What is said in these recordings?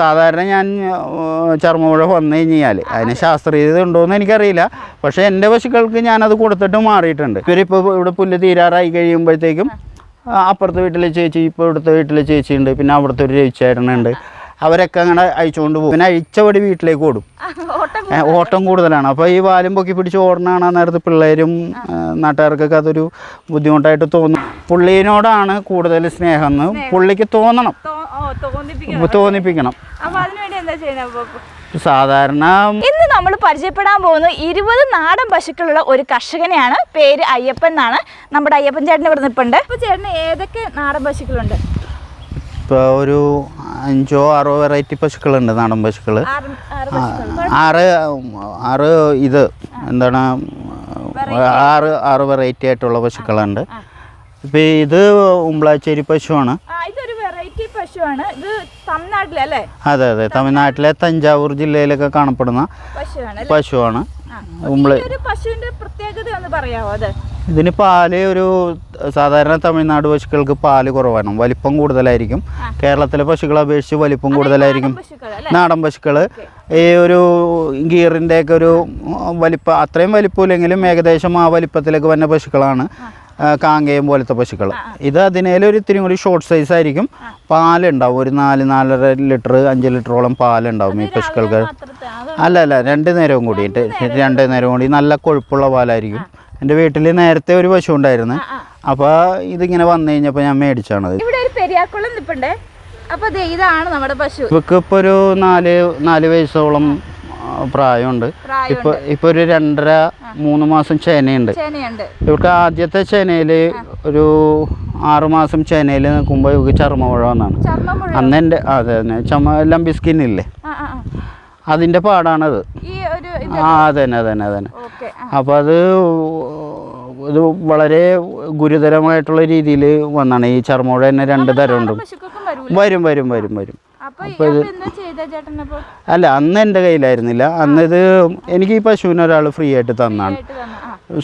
സാധാരണ ഞാൻ ചർമ്മപുഴ വന്നു കഴിഞ്ഞാൽ അതിന് ശാസ്ത്രീയത ഉണ്ടോയെന്ന് എനിക്കറിയില്ല. പക്ഷേ എന്റെ പശുക്കൾക്ക് ഞാനത് കൊടുത്തിട്ട് മാറിയിട്ടുണ്ട്. ഇവരിപ്പോൾ ഇവിടെ പുല്ല് തീരാറായി കഴിയുമ്പോഴത്തേക്കും അപ്പുറത്തെ വീട്ടിലെ ചേച്ചി ഇപ്പോൾ ഇവിടുത്തെ വീട്ടിലെ ചേച്ചിയുണ്ട്. പിന്നെ അവിടുത്തെ ഒരു ചേട്ടനുണ്ട് അവരൊക്കെ അങ്ങനെ അയച്ചുകൊണ്ട് പോകും. പിന്നെ അഴിച്ചപടി വീട്ടിലേക്ക് ഓടും. ഓട്ടം കൂടുതലാണ്. അപ്പോൾ ഈ വാലും പൊക്കി പിടിച്ച് ഓടണാണ് നേരത്തെ പിള്ളേരും നാട്ടുകാർക്കൊക്കെ അതൊരു ബുദ്ധിമുട്ടായിട്ട് തോന്നും. പുള്ളീനോടാണ് കൂടുതൽ സ്നേഹം എന്ന് പുള്ളിക്ക് തോന്നണം. തോന്നിപ്പിക്കണം. തോന്നിപ്പിക്കണം. അപ്പൊ അതിനുവേണ്ടി എന്താ ചെയ്യുന്നത് സാധാരണ ഇന്ന് നമ്മൾ പരിചയപ്പെടാൻ പോകുന്നത് ഇരുപത് നാടൻ പശുക്കളുള്ള ഒരു കർഷകനെയാണ്. പേര് അയ്യപ്പൻ എന്നാണ്. നമ്മുടെ അയ്യപ്പൻ ചേട്ടൻ ഇവിടെ നിൽപ്പുണ്ട്. ഇപ്പൊ ചേട്ടന് ഏതൊക്കെ നാടൻ പശുക്കളുണ്ട്? ഇപ്പോൾ ഒരു അഞ്ചോ ആറോ വെറൈറ്റി പശുക്കളുണ്ട് നാടൻ പശുക്കൾ ആറ് ആറ് പശുക്കൾ ആറ് ആറ് ഇത് എന്താണ് ആറ് ആറ് വെറൈറ്റി ആയിട്ടുള്ള പശുക്കളുണ്ട്. ഇപ്പം ഇത് ഉമ്പളാച്ചേരി പശുവാണ്. പശുവാണ്. ഇത് തമിഴ്നാട്ടിലെ അല്ലേ? അതെ അതെ. തമിഴ്നാട്ടിലെ തഞ്ചാവൂർ ജില്ലയിലൊക്കെ കാണപ്പെടുന്ന പശുവാണ് പശുവാണ്. പശുവിന്റെ പ്രത്യേകത ഒന്ന് പറയാവോ അത്? ഇതിന് പാൽ ഒരു സാധാരണ തമിഴ്നാട് പശുക്കൾക്ക് പാൽ കുറവാണ്. വലിപ്പം കൂടുതലായിരിക്കും. കേരളത്തിലെ പശുക്കളെ അപേക്ഷിച്ച് വലിപ്പം കൂടുതലായിരിക്കും. നാടൻ പശുക്കൾ ഈ ഒരു ഗീറിന്റെയൊക്കെ ഒരു വലിപ്പം അത്രയും വലിപ്പമില്ലെങ്കിലും ഏകദേശം ആ വലിപ്പത്തിലേക്ക് വന്ന പശുക്കളാണ്. കാങ്കയം പോലത്തെ പശുക്കൾ ഇത് അതിനേലൊരു ഇത്തിരി കൂടി ഷോർട്ട് സൈസ് ആയിരിക്കും. പാലുണ്ടാവും. ഒരു നാല് നാലര ലിറ്റർ അഞ്ച് ലിറ്ററോളം പാലുണ്ടാവും ഈ പശുക്കൾക്ക്. അല്ല അല്ല രണ്ട് നേരവും കൂടിയിട്ട് രണ്ട് നേരവും കൂടി. നല്ല കൊഴുപ്പുള്ള പാലായിരിക്കും. എന്റെ വീട്ടിൽ നേരത്തെ ഒരു പശു ഉണ്ടായിരുന്നു. അപ്പോൾ ഇതിങ്ങനെ വന്നു കഴിഞ്ഞപ്പോൾ ഞാൻ മേടിച്ചാണത്. ഇവിടെ ഒരു പെരിയാക്കുളം അപ്പോൾ ഇതാണ് നമ്മുടെ പശു. ഇവക്ക് ഇപ്പോൾ ഒരു നാല് നാല് വയസ്സോളം പ്രായമുണ്ട്. ഇപ്പൊ ഇപ്പൊ ഒരു രണ്ടര മൂന്ന് മാസം ചേനയുണ്ട് ഇവർക്ക് ആദ്യത്തെ ചേനയിൽ ഒരു ആറുമാസം ചേനയിൽ നിൽക്കുമ്പോൾ ഇവർക്ക് ചർമ്മമുഴ വന്നാണ്. അന്ന് എന്റെ അതെ തന്നെ ചമ ലംബി സ്കിൻ ഇല്ലേ ആ ആ. അതിന്റെ പാടാണത്. തന്നെ അതെ അതന്നെ അതന്നെ അതന്നെ. അപ്പൊ അപ്പോൾ അത് ഇത് വളരെ ഗുരുതരമായിട്ടുള്ള രീതിയിൽ വന്നാണ്. ഈ ചർമ്മമുഴ തന്നെ രണ്ട് തരമുണ്ട്. ഉണ്ട് വരും വരും വരും വരും. അല്ല അന്ന് എന്റെ കയ്യിലായിരുന്നില്ല. അന്ന് ഇത് എനിക്ക് ഈ പശുവിനെ ഒരാൾ ഫ്രീ ആയിട്ട് തന്നാണ്.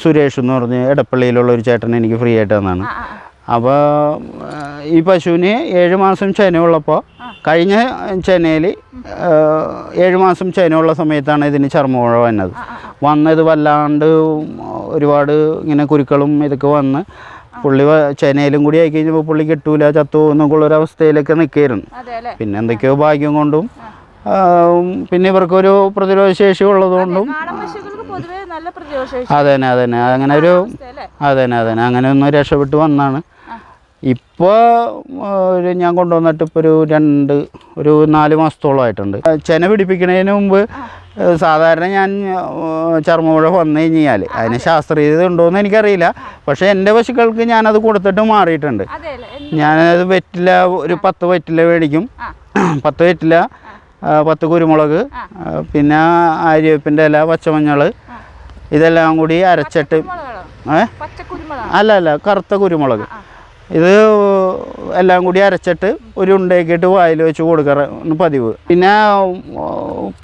സുരേഷ് എന്ന് പറഞ്ഞ് എടപ്പള്ളിയിലുള്ള ഒരു ചേട്ടൻ എനിക്ക് ഫ്രീ ആയിട്ട് തന്നാണ്. അപ്പോൾ ഈ പശുവിന് ഏഴ് മാസം ചെനയുള്ളപ്പോൾ കഴിഞ്ഞ ചെനയിൽ ഏഴ് മാസം ചെനയുള്ള സമയത്താണ് ഇതിന് ചർമ്മമുഴ വന്നത്. വന്നത് വല്ലാണ്ട് ഒരുപാട് ഇങ്ങനെ കുരുക്കളും ഇതൊക്കെ വന്ന് പുള്ളി ചെനയിലും കൂടി ആയി കഴിഞ്ഞപ്പോൾ പുള്ളി കിട്ടൂല ചത്തു എന്നൊക്കെയുള്ള ഒരു അതെ അല്ലേ? പിന്നെ എന്തൊക്കെയോ ഭാഗ്യം കൊണ്ടും പിന്നെ ഇവർക്കൊരു പ്രതിരോധ ശേഷി ഉള്ളതുകൊണ്ടും അതന്നെ അതന്നെ. അങ്ങനെ ഒരു അതന്നെ അതന്നെ. അങ്ങനെ ഒന്ന് രക്ഷപ്പെട്ട് വന്നാണ്. ഇപ്പോൾ ഒരു ഞാൻ കൊണ്ടുവന്നിട്ട് ഇപ്പോൾ ഒരു രണ്ട് ഒരു നാല് മാസത്തോളമായിട്ടുണ്ട് ചെന പിടിപ്പിക്കുന്നതിന് മുമ്പ് സാധാരണ ഞാൻ ചർമ്മപുഴ വന്നു കഴിഞ്ഞാൽ അതിന് ശാസ്ത്രീയത ഉണ്ടോയെന്ന് എനിക്കറിയില്ല. പക്ഷേ എന്റെ പശുക്കൾക്ക് ഞാനത് കൊടുത്തിട്ട് മാറിയിട്ടുണ്ട്. ഞാനത് വെറ്റില ഒരു പത്ത് വെറ്റില മേടിക്കും. പത്ത് വെറ്റില പത്ത് കുരുമുളക് പിന്നെ ആര്യവേപ്പിന്റെ ഇല പച്ചമഞ്ഞൾ ഇതെല്ലാം കൂടി അരച്ചിട്ട്? ഏ? അല്ല അല്ല കറുത്ത കുരുമുളക്. ഇത് എല്ലാം കൂടി അരച്ചിട്ട് ഒരു ഉണ്ടയാക്കിയിട്ട് വായിൽ വെച്ച് കൊടുക്കാറാണ് പതിവ്. പിന്നെ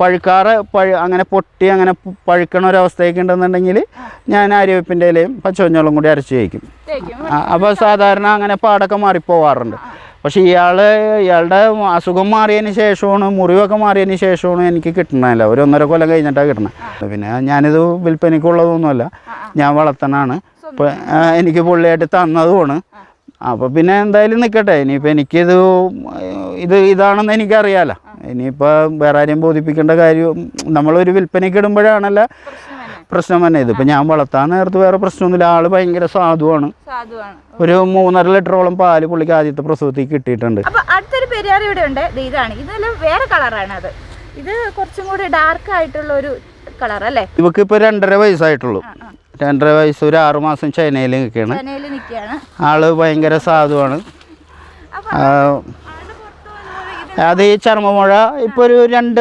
പഴുക്കാറ് പഴു അങ്ങനെ പൊട്ടി അങ്ങനെ പഴുക്കണ ഒരവസ്ഥയൊക്കെ ഉണ്ടെന്നുണ്ടെങ്കിൽ ഞാൻ അരിവെപ്പിന്റെ ഇലയും പച്ചമഞ്ഞളും കൂടി അരച്ച് കഴിക്കും അപ്പോൾ സാധാരണ അങ്ങനെ പാടൊക്കെ മാറിപ്പോവാറുണ്ട്. പക്ഷേ ഇയാൾ ഇയാളുടെ അസുഖം മാറിയതിന് ശേഷമാണ് മുറിവൊക്കെ മാറിയതിന് ശേഷമാണ് എനിക്ക് കിട്ടണമല്ല ഒരു ഒന്നര കൊല്ലം കഴിഞ്ഞിട്ടാണ് കിട്ടണത് പിന്നെ ഞാനിത് വിൽപ്പനയ്ക്കുള്ളതൊന്നുമല്ല. ഞാൻ വളർത്തണാണ് ഇപ്പം എനിക്ക് പുള്ളിയായിട്ട് തന്നതുമാണ്. അപ്പോൾ പിന്നെ എന്തായാലും നിൽക്കട്ടെ ഇനിയിപ്പോൾ എനിക്കിത് ഇത് ഇതാണെന്ന് എനിക്കറിയാലോ. ഇനിയിപ്പോൾ വേറെ ആരെയും ബോധിപ്പിക്കേണ്ട കാര്യം നമ്മളൊരു വിൽപ്പനയ്ക്ക് ഇടുമ്പോഴാണല്ലോ പ്രശ്നം തന്നെ ഇതിപ്പോൾ ഞാൻ വളർത്താൻ നേരത്ത് വേറെ പ്രശ്നമൊന്നുമില്ല. ആൾ ഭയങ്കര സാധുവാണ്. ഒരു മൂന്നര ലിറ്ററോളം പാൽ പുള്ളിക്ക് ആദ്യത്തെ പ്രസവത്തിൽ കിട്ടിയിട്ടുണ്ട്. അടുത്തൊരു പെരിയാർ ഇവിടെ ഉണ്ട്. ഇതാണ്. ഇതെല്ലാം വേറെ കളറാണ് അത്. ഇത് കുറച്ചും കൂടി ഡാർക്ക് ആയിട്ടുള്ള ഒരു കളർ അല്ലേ ഇവക്ക് ഇപ്പൊ രണ്ടര വയസ്സായിട്ടുള്ളൂ. രണ്ടര വയസ്സ് ഒരു ആറുമാസം ചൈനയിൽ നിൽക്കുകയാണ്. ആൾ ഭയങ്കര സാധുവാണ്. അത് ഈ ചർമ്മമുഴ ഇപ്പോൾ ഒരു രണ്ട്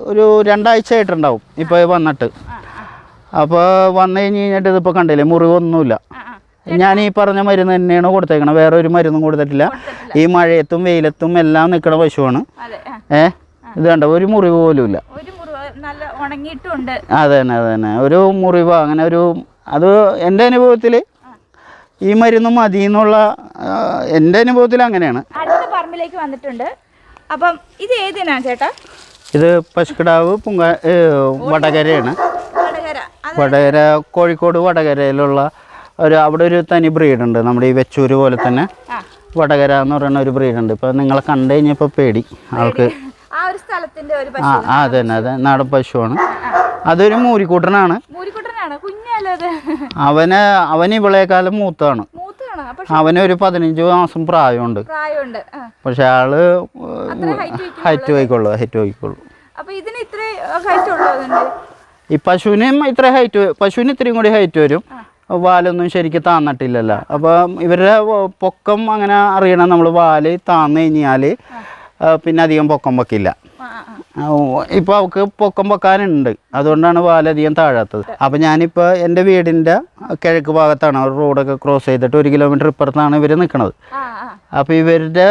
ഒരു രണ്ടാഴ്ച ആയിട്ടുണ്ടാവും ഇപ്പോൾ വന്നിട്ട്. അപ്പോൾ വന്നു കഴിഞ്ഞ് കഴിഞ്ഞിട്ട് ഇതിപ്പോൾ കണ്ടില്ലേ മുറിവൊന്നുമില്ല. ഞാൻ ഈ പറഞ്ഞ മരുന്ന് തന്നെയാണ് കൊടുത്തേക്കണം വേറെ ഒരു മരുന്നും കൊടുത്തിട്ടില്ല. ഈ മഴയത്തും വെയിലത്തും എല്ലാം നിൽക്കുന്ന പശുവാണ്. ഏഹ്. ഏ? ഇത് കണ്ട ഒരു മുറിവ് പോലും ഇല്ല നല്ല ഉണങ്ങിയിട്ടുണ്ട്. അതെ തന്നെ അതെ തന്നെ ഒരു മുറിവ് അങ്ങനെ ഒരു അത് എന്റെ അനുഭവത്തിൽ ഈ മരുന്ന് മതി എന്നുള്ള എന്റെ അനുഭവത്തിൽ അങ്ങനെയാണ്. അടുത്ത പറമ്പിലേക്ക് വന്നിട്ടുണ്ട്. അപ്പം ഇത് ഏതിനാണ് ചേട്ടാ? ഇത് പശുക്കിടാവ് പുങ്ക വടകരയാണ്. വടകര. കോഴിക്കോട് വടകരയിലുള്ള ഒരു അവിടെ ഒരു തനി ബ്രീഡുണ്ട് നമ്മുടെ ഈ വെച്ചൂര് പോലെ തന്നെ. വടകര എന്ന് പറയുന്ന ഒരു ബ്രീഡുണ്ട് ഇപ്പോൾ നിങ്ങളെ കണ്ടു കഴിഞ്ഞപ്പോൾ പേടി. ആൾക്ക് ആ ഒരു സ്ഥലത്തിന്റെ ഒരു ആ പശു ആ അതന്നെ അതെ നാടൻ പശുവാണ്. അതൊരു മൂരിക്കൂട്ടനാണ്. മൂരിക്കുട്ടനാണ്. കുഞ്ഞല്ലേ അത്? അവന് ഇവളേക്കാലം മൂത്താണ്. മൂത്താണ്. അപ്പൊ അവന് ഒരു പതിനഞ്ച് മാസം പ്രായമുണ്ട്. പ്രായമുണ്ട്. ആ. പക്ഷെ ആൾ അത്ര ഹൈറ്റ് പോയിക്കൊള്ളു ഹൈറ്റ് പോയിക്കൊള്ളു ഹൈറ്റ് വയ്ക്കുള്ളൂ അപ്പൊ ഇതിന് ഇത്ര ഹൈറ്റ് ഈ പശുവിനും ഇത്ര ഹൈറ്റ് പശുവിന് ഇത്രയും കൂടി ഹൈറ്റ് വരും. വാലൊന്നും ശരിക്കും താന്നിട്ടില്ലല്ലോ. അപ്പം ഇവരുടെ പൊക്കം അങ്ങനെ അറിയണം. നമ്മൾ വാൽ താന്ന് കഴിഞ്ഞാൽ പിന്നെ അധികം പൊക്കം പൊക്കില്ല ആ അവക്ക് ആ. ഇപ്പോൾ അവൾക്ക് പൊക്കം പൊക്കാനുണ്ട് അതുകൊണ്ടാണ് വാലധികം താഴാത്തത്. അപ്പൊ ഞാനിപ്പോൾ എന്റെ വീടിന്റെ കിഴക്ക് ഭാഗത്താണ്. അവർ റോഡൊക്കെ ക്രോസ് ചെയ്തിട്ട് ഒരു കിലോമീറ്റർ ഇപ്പുറത്താണ് ഇവർ നിൽക്കുന്നത് അപ്പോൾ ഇവരുടെ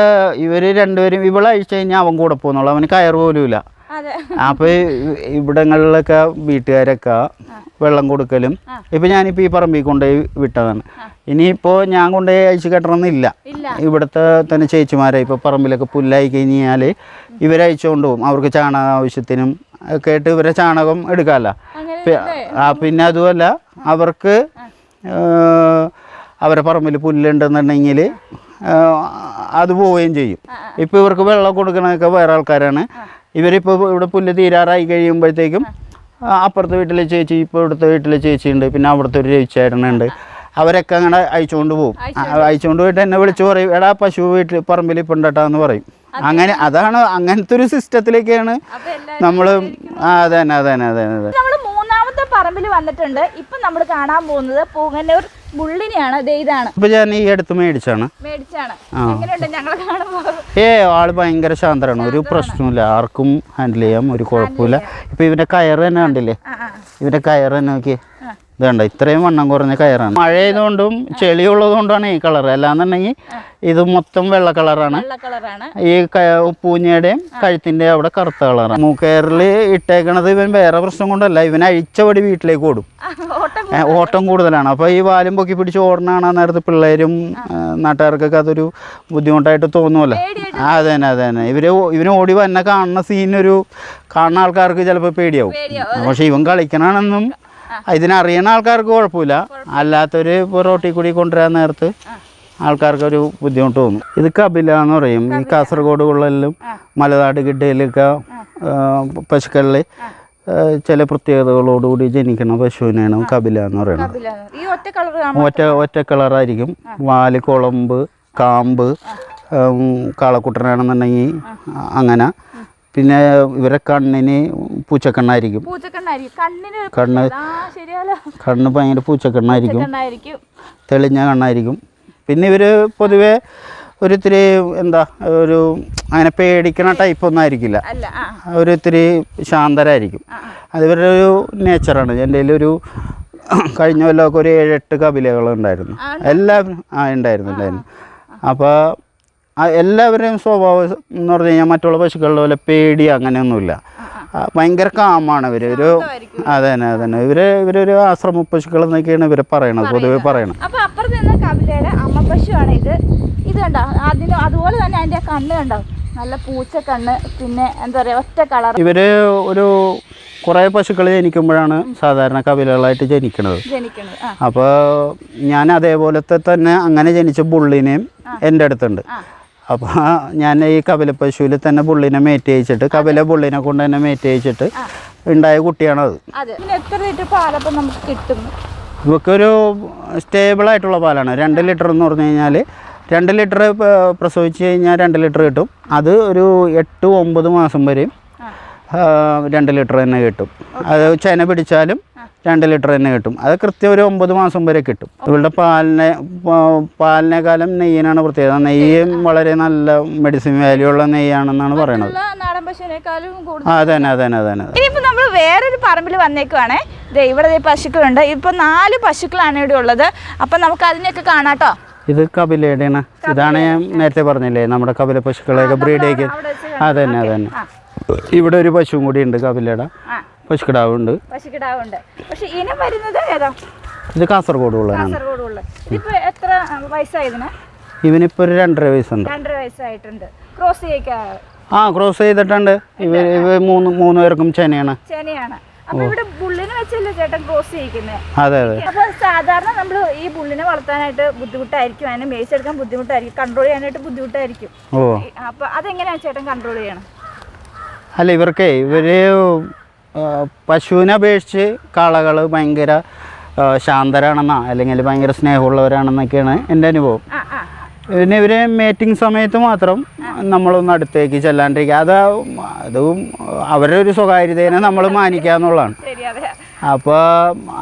ഇവർ രണ്ടുപേരും ഇവളെ അഴിച്ചു കഴിഞ്ഞാൽ അവൻ കൂടെ പോകുന്നുള്ളൂ. അവന് പോലുമില്ല. അതെ അപ്പോൾ ഇവിടങ്ങളിലൊക്കെ വീട്ടുകാരൊക്കെ വെള്ളം കൊടുക്കലും. ഇപ്പം ഞാനിപ്പോൾ ഈ പറമ്പിൽ കൊണ്ടുപോയി വിട്ടതാണ്. ഇനിയിപ്പോൾ ഞാൻ കൊണ്ടുപോയി അഴിച്ചു കെട്ടണമെന്നില്ല. ഇവിടത്തെ തന്നെ ചേച്ചിമാരെ ഇപ്പോൾ പറമ്പിലൊക്കെ പുല്ലായി കഴിഞ്ഞാൽ ഇവരയച്ചുകൊണ്ട് പോകും. അവർക്ക് ചാണക ആവശ്യത്തിനും ഒക്കെ ആയിട്ട് ഇവരെ ചാണകം എടുക്കാമല്ലോ അങ്ങനെ പിന്നെ അതുമല്ല അവർക്ക് അവരെ പറമ്പിൽ പുല്ലുണ്ടെന്നുണ്ടെങ്കിൽ അത് പോവുകയും ചെയ്യും. ഇപ്പോൾ ഇവർക്ക് വെള്ളം കൊടുക്കണതൊക്കെ വേറെ ആൾക്കാരാണ്. ഇവരിപ്പോൾ ഇവിടെ പുല്ല് തീരാറായി കഴിയുമ്പോഴത്തേക്കും അപ്പുറത്തെ വീട്ടിലെ ചേച്ചി ഇപ്പോൾ ഇവിടുത്തെ വീട്ടിലെ ചേച്ചിയുണ്ട്. പിന്നെ അവിടുത്തെ ഒരു ചേച്ചിയായിട്ടുണ്ട് അവരൊക്കെ അങ്ങനെ അയച്ചുകൊണ്ട് പോകും അയച്ചുകൊണ്ട് പോയിട്ട് എന്നെ വിളിച്ചു പറയും എടാ പശു വീട്ടിൽ പറമ്പിൽ ഇപ്പം ഉണ്ടട്ടാന്ന് പറയും. അങ്ങനെ അതാണ് അങ്ങനത്തെ ഒരു സിസ്റ്റത്തിലേക്കാണ് നമ്മൾ അതന്നെ അതന്നെ അതന്നെ അതെ നമ്മൾ മൂന്നാമത്തെ പറമ്പിൽ വന്നിട്ടുണ്ട്. ഇപ്പൊ നമ്മൾ കാണാൻ പോകുന്നത് പൂങ്ങന്നൂർ മുള്ളിനെയാണ് ദേ ഇതാണ്. ഇപ്പം ഞാൻ ഈ അടുത്ത് മേടിച്ചാണ്. ഏ ആൾ ഭയങ്കര ശാന്തരാണ്. ഒരു പ്രശ്നമില്ല ആർക്കും ഹാൻഡിൽ ചെയ്യാം. ഒരു കുഴപ്പമില്ല. ഇപ്പൊ ഇവന്റെ കയറ് തന്നെ കണ്ടില്ലേ? ഇവന്റെ കയർ കയറ് തന്നെ നോക്കി ഇത് കണ്ട ഇത്രയും വണ്ണം കുറഞ്ഞ കയറാണ്. മഴ ചെയ്തുകൊണ്ടും ചെളിയുള്ളത് കൊണ്ടാണ് ഈ കളർ അല്ലാന്നുണ്ടെങ്കിൽ ഇത് മൊത്തം വെള്ള കളറാണ്. ഈ പൂഞ്ഞയുടെയും കഴുത്തിന്റെ അവിടെ കറുത്ത കളറാണ്. മൂക്കയറിൽ ഇട്ടേക്കണത് ഇവൻ വേറെ പ്രശ്നം കൊണ്ടല്ല. ഇവൻ അഴിച്ചപടി വീട്ടിലേക്ക് ഓടും. ഓട്ടം കൂടുതലാണ്. അപ്പോൾ ഈ വാലും പൊക്കി പിടിച്ച് ഓടണാണ് നേരത്തെ പിള്ളേരും നാട്ടുകാർക്കൊക്കെ അതൊരു ബുദ്ധിമുട്ടായിട്ട് തോന്നുമല്ലോ അതെ തന്നെ അതെ തന്നെ ഇവർ ഇവന് ഓടി വന്നെ കാണുന്ന സീനൊരു കാണുന്ന ആൾക്കാർക്ക് ചിലപ്പോൾ പേടിയാവും. പക്ഷെ ഇവൻ കളിക്കണമെന്നും ഇതിനറിയണ ആൾക്കാർക്ക് കുഴപ്പമില്ല. അല്ലാത്തൊരു ഇപ്പോൾ റോട്ടിൽ കൂടി കൊണ്ടുവരാൻ നേരത്ത് ആൾക്കാർക്കൊരു ബുദ്ധിമുട്ട് തോന്നും. ഇത് കബില എന്ന് പറയും. ഈ കാസർഗോഡ് ഉള്ളിലും മലനാട് ഗിഡയിലൊക്കെ പശുക്കളിൽ ചില പ്രത്യേകതകളോടുകൂടി ജനിക്കുന്ന പശുവിനെയാണ് കപില എന്ന് പറയുന്നത്. ഒറ്റ ഒറ്റ ഒറ്റ കളറായിരിക്കും. വാൽ കുളമ്പ് കാമ്പ് കാളക്കുട്ടനാണെന്നുണ്ടെങ്കിൽ അങ്ങനെ പിന്നെ ഇവരെ കണ്ണിന് പൂച്ചക്കണ്ണായിരിക്കും. കണ്ണ് കണ്ണ് ഭയങ്കര പൂച്ചക്കണ്ണായിരിക്കും. കണ്ണായിരിക്കും തെളിഞ്ഞ കണ്ണായിരിക്കും. പിന്നെ ഇവർ പൊതുവെ ഒരിത്തിരി എന്താ ഒരു അങ്ങനെ പേടിക്കണ ടൈപ്പ് ഒന്നും ആയിരിക്കില്ല. ഒരിത്തിരി ശാന്തരായിരിക്കും. അതിവരുടെ ഒരു നേച്ചറാണ് എന്റെ ഒരു കഴിഞ്ഞ കൊല്ലമൊക്കെ ഒരു ഏഴെട്ട് കപിലകൾ ഉണ്ടായിരുന്നു എല്ലാവരും ആ ഉണ്ടായിരുന്നു ഉണ്ടായിരുന്നു അപ്പോൾ എല്ലാവരുടെയും സ്വഭാവം എന്ന് പറഞ്ഞു കഴിഞ്ഞാൽ മറ്റുള്ള പശുക്കളുടെ പോലെ പേടി അങ്ങനെയൊന്നുമില്ല. ഭയങ്കര കാമാണ് ഇവർ ഒരു അതെ തന്നെ അതെ തന്നെ ഇവർ ഇവരൊരു ആശ്രമ പശുക്കൾ എന്നൊക്കെയാണ് ഇവർ പറയണത് പൊതുവെ പറയണത്. അപ്പൊ അപ്പുറത്ത് നിന്ന് കപിലയുടെ അമ്മ പശുവാണ് ഇത്. ഇത് കണ്ടോ? അതിന് അതുപോലെ തന്നെ അതിന്റെ കണ്ണ് കണ്ടോ? നല്ല പൂച്ച കണ്ണ് പിന്നെ എന്താ പറയാ ഒറ്റ കളർ. ഇവർ ഒരു കുറേ പശുക്കൾ ജനിക്കുമ്പോഴാണ് സാധാരണ കവിലകളായിട്ട് ജനിക്കുന്നത് ജനിക്കുന്നത് അപ്പോൾ ഞാൻ അതേപോലത്തെ തന്നെ അങ്ങനെ ജനിച്ച ബുള്ളിനെയും എന്റെ അടുത്തുണ്ട്. അപ്പോൾ ഞാൻ ഈ കപില പശുവിൽ തന്നെ പുള്ളിനെ മേറ്റ് അയച്ചിട്ട് കപില പുള്ളിനെ കൊണ്ട് തന്നെ മേറ്റ് അയച്ചിട്ട് ഉണ്ടായ കുട്ടിയാണത്. എത്ര ലിറ്റർ പാലപ്പം നമുക്ക് കിട്ടും? ഇവക്കൊരു സ്റ്റേബിൾ ആയിട്ടുള്ള പാലാണ്. രണ്ട് ലിറ്റർ എന്ന് പറഞ്ഞു കഴിഞ്ഞാൽ രണ്ട് ലിറ്റർ പ്രസവിച്ച് കഴിഞ്ഞാൽ രണ്ട് ലിറ്റർ കിട്ടും. അത് ഒരു എട്ട് ഒമ്പത് മാസം വരെയും രണ്ട് ലിറ്റർ തന്നെ കിട്ടും. അത് ചെന പിടിച്ചാലും രണ്ട് ലിറ്റർ തന്നെ കിട്ടും. അത് കൃത്യം ഒരു ഒമ്പത് മാസം വരെ കിട്ടും. ഇവളുടെ പാലിനെ പാലിനേക്കാളും നെയ്യിനാണ് പ്രത്യേകത. നെയ്യും വളരെ നല്ല മെഡിസിൻ വാല്യൂ ഉള്ള നെയ്യാണെന്നാണ് പറയണത്. അതന്നെ അതന്നെ അതന്നെ ഇനിയിപ്പോൾ നമ്മൾ വേറൊരു പറമ്പിൽ വന്നേക്കുവാണേ. ഇവിടെ പശുക്കളുണ്ട്. ഇപ്പോൾ നാല് പശുക്കളാണ് ഇവിടെ ഉള്ളത്. അപ്പം നമുക്ക് അതിനെയൊക്കെ കാണാട്ടോ. ഇത് കപിലയുടെയാണ്. ഇതാണ് ഞാൻ നേരത്തെ പറഞ്ഞില്ലേ നമ്മുടെ കപില പശുക്കളെയൊക്കെ ബ്രീഡേക്ക് അതന്നെ അതന്നെ. ഇവിടെ ഒരു പശുവും കൂടി ഉണ്ട് കപിലയുടെ. പശുക്കിടാവുണ്ട്. പശുക്കിടാവുണ്ട്. പക്ഷെ ഇനം വരുന്നത് ഏതാ? ഇത് കാസർഗോഡ് ഉള്ളതാണ് കാസർഗോഡുള്ള. ഇപ്പൊ എത്ര വയസ്സായതിന്? ഇവനിപ്പോൾ ഒരു രണ്ടര വയസ്സുണ്ട്. രണ്ടര വയസ്സായിട്ടുണ്ട്. ക്രോസ് ചെയ്യിക്കാ? ആ ക്രോസ് ചെയ്തിട്ടുണ്ട്. ഇവർ ഇവ മൂന്ന് മൂന്ന് പേർക്കും ചെനയാണ് ചേനയാണ് അപ്പൊ ഇവിടെ ബുള്ളിനെ വെച്ചല്ലേ ചേട്ടൻ ക്രോസ് ചെയ്യിക്കുന്നത് അതെ അതെ. അപ്പൊ സാധാരണ നമ്മൾ ഈ ബുള്ളിനെ വളർത്താനായിട്ട് ബുദ്ധിമുട്ടായിരിക്കും. അതിനെ മേയിച്ചെടുക്കാൻ ബുദ്ധിമുട്ടായിരിക്കും. കൺട്രോൾ ചെയ്യാനായിട്ട് ബുദ്ധിമുട്ടായിരിക്കും. ഓ. അപ്പൊ അതെങ്ങനെയാ ചേട്ടൻ കൺട്രോൾ ചെയ്യണം? അല്ല ഇവർക്കേ ഇവർ പശുവിനെ അപേക്ഷിച്ച് കാളകൾ ഭയങ്കര ശാന്തരാണെന്നാ അല്ലെങ്കിൽ ഭയങ്കര സ്നേഹമുള്ളവരാണെന്നൊക്കെയാണ് എന്റെ അനുഭവം. പിന്നെ ഇവരെ മേറ്റിംഗ് സമയത്ത് മാത്രം നമ്മളൊന്ന് അടുത്തേക്ക് ചെല്ലാണ്ടിരിക്കുക. അത് അതും അവരുടെ ഒരു സ്വകാര്യതേനെ നമ്മൾ മാനിക്കുക എന്നുള്ളതാണ്. അപ്പോൾ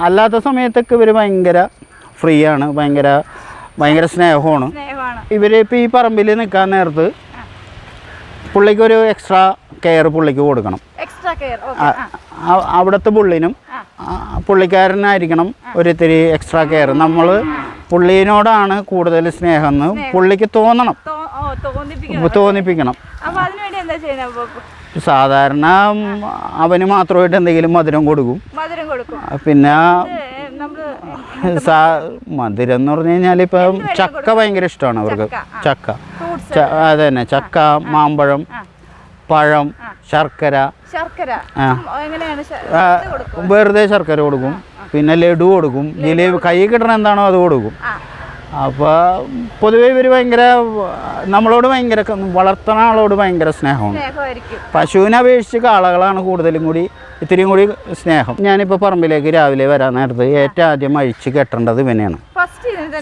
അല്ലാത്ത സമയത്തൊക്കെ ഇവർ ഭയങ്കര ഫ്രീ ആണ് ഭയങ്കര ഭയങ്കര സ്നേഹമാണ്. ഇവരിപ്പോൾ ഈ പറമ്പിൽ നിൽക്കാൻ നേരത്ത് പുള്ളിക്ക് ഒരു എക്സ്ട്രാ കെയർ പുള്ളിക്ക് കൊടുക്കണം എക്സ്ട്രാ കെയർ അവിടുത്തെ പുള്ളിനും പുള്ളിക്കാരനായിരിക്കണം ഒരിത്തിരി എക്സ്ട്രാ കെയർ നമ്മൾ പുള്ളിനോടാണ് കൂടുതൽ സ്നേഹം. എന്ന് പുള്ളിക്ക് തോന്നണം. തോന്നിപ്പിക്കണം സാധാരണ അവന് മാത്രമായിട്ട് എന്തെങ്കിലും മധുരം കൊടുക്കും. പിന്നെ മധുരം എന്ന് പറഞ്ഞു കഴിഞ്ഞാൽ ഇപ്പം ചക്ക ഭയങ്കര ഇഷ്ടമാണ് അവർക്ക്. ചക്ക. അത് തന്നെ ചക്ക മാമ്പഴം പഴം ശർക്കര ശർക്കര. വെറുതെ ശർക്കര കൊടുക്കും. പിന്നെ ലഡു കൊടുക്കും. ജിലേബി കൈ കിട്ടണ എന്താണോ അത് കൊടുക്കും. അപ്പോൾ പൊതുവേ ഇവർ ഭയങ്കര നമ്മളോട് ഭയങ്കര വളർത്തുന്ന ആളോട് ഭയങ്കര സ്നേഹമാണ്. പശുവിനെ അപേക്ഷിച്ച് കാളകളാണ് കൂടുതലും കൂടി ഇത്തിരിയും കൂടി സ്നേഹം. ഞാനിപ്പോൾ പറമ്പിലേക്ക് രാവിലെ വരാൻ നേരത്ത് ഏറ്റവും ആദ്യം അഴിച്ച് കെട്ടേണ്ടത് ഇവനെയാണ്.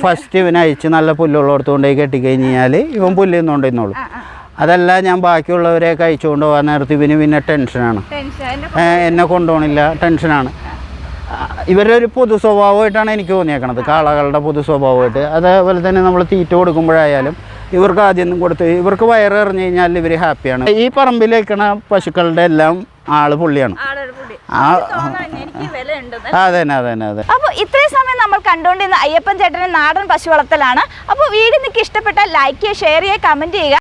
ഫസ്റ്റ് ഇവൻ അയച്ച് നല്ല പുല്ലുള്ളിടത്ത് കൊണ്ടുപോയി കെട്ടിക്കഴിഞ്ഞ് കഴിഞ്ഞാൽ ഇവൻ പുല്ല് തിന്നുകൊണ്ടിരുന്നോളൂ ആ, ആ. അതല്ല ഞാൻ ബാക്കിയുള്ളവരെ കഴിച്ചുകൊണ്ട് പോകാൻ നേരത്ത് ഇവന് പിന്നെ ടെൻഷനാണ് എന്നെ കൊണ്ടുപോകണില്ല ടെൻഷനാണ് ഇവരുടെ ഒരു പൊതു സ്വഭാവമായിട്ടാണ് എനിക്ക് തോന്നിയേക്കണത്. കാളകളുടെ പൊതു സ്വഭാവമായിട്ട്. അതേപോലെ തന്നെ നമ്മൾ തീറ്റ കൊടുക്കുമ്പോഴായാലും ഇവർക്ക് ആദ്യം ഒന്നും കൊടുത്ത് ഇവർക്ക് വയറ് എറിഞ്ഞു കഴിഞ്ഞാൽ ഇവർ ഹാപ്പിയാണ് ഈ പറമ്പിലേക്കണ പശുക്കളുടെ എല്ലാം ആൾ പുള്ളിയാണ്. അതന്നെ അതന്നെ അതെ അപ്പോൾ ഇത്രയും സമയം നമ്മൾ കണ്ടുകൊണ്ടിരുന്ന അയ്യപ്പൻ ചേട്ടന്റെ നാടൻ പശു വളർത്തലാണ് അപ്പോൾ വീട് നിങ്ങൾക്ക് ഇഷ്ടപ്പെട്ടാൽ ലൈക്ക് ചെയ്യുക ഷെയർ ചെയ്യുക കമന്റ് ചെയ്യുക.